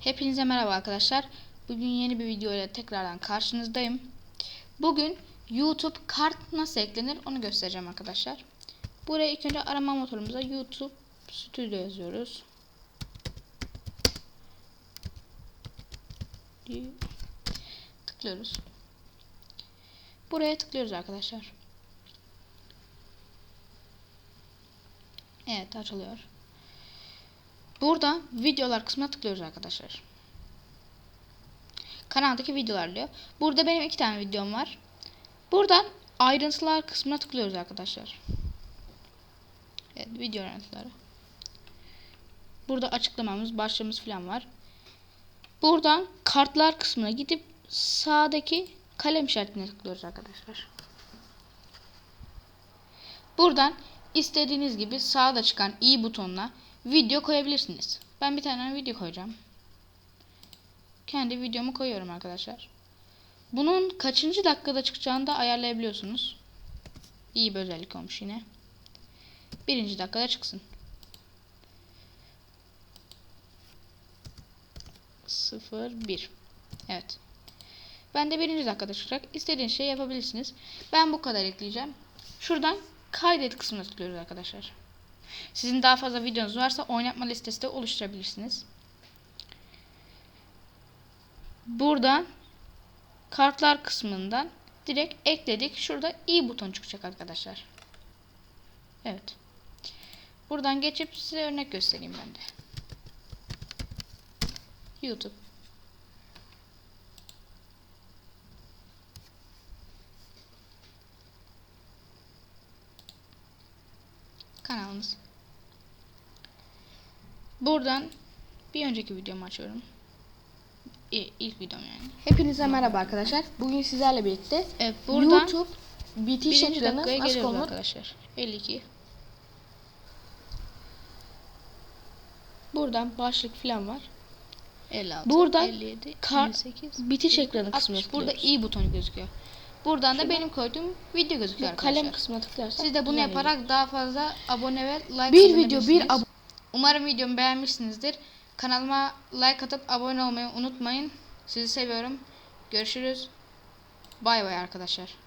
Hepinize merhaba arkadaşlar. Bugün yeni bir video ile tekrardan karşınızdayım. Bugün YouTube kart nasıl eklenir onu göstereceğim arkadaşlar. Buraya ilk önce arama motorumuza YouTube Studio yazıyoruz. Tıklıyoruz. Buraya tıklıyoruz arkadaşlar. Evet açılıyor. Burada videolar kısmına tıklıyoruz arkadaşlar. Kanaldaki videolar diyor. Burada benim iki tane videom var. Buradan ayrıntılar kısmına tıklıyoruz arkadaşlar. Evet video ayrıntıları. Burada açıklamamız, başlığımız falan var. Buradan kartlar kısmına gidip sağdaki kalem işaretine tıklıyoruz arkadaşlar. Buradan istediğiniz gibi sağda çıkan i butonuna video koyabilirsiniz. Ben bir tane video koyacağım. Kendi videomu koyuyorum arkadaşlar. Bunun kaçıncı dakikada çıkacağını da ayarlayabiliyorsunuz. İyi bir özellik olmuş yine. Birinci dakikada çıksın. 0 1 Evet. Ben de birinci dakikada çıkacak. İstediğiniz şey yapabilirsiniz. Ben bu kadar ekleyeceğim. Şuradan kaydet kısmına tıklıyoruz arkadaşlar. Sizin daha fazla videonuz varsa oynatma listesi de oluşturabilirsiniz. Buradan kartlar kısmından direkt ekledik. Şurada i buton çıkacak arkadaşlar. Evet. Buradan geçip size örnek göstereyim ben de. YouTube. Kanalımız. Buradan bir önceki videomu açıyorum. İ- İlk videom yani. Hepinize merhaba arkadaşlar. Bugün sizlerle birlikte Evet buradan YouTube bitiş ekranı nasıl konulur? arkadaşlar. 52. Buradan başlık falan var. 56, Buradan 57, kar- 58, Bitiş ekranı kısmına 60. Burada i butonu gözüküyor. Buradan da benim koyduğum video gözüküyor arkadaşlar. kalem kısmına tıklarsak Siz de bunu yaparak daha fazla abone ve like Bir video, bir Umarım videomu beğenmişsinizdir. Kanalıma like atıp abone olmayı unutmayın. Sizi seviyorum. Görüşürüz. Bay bay arkadaşlar.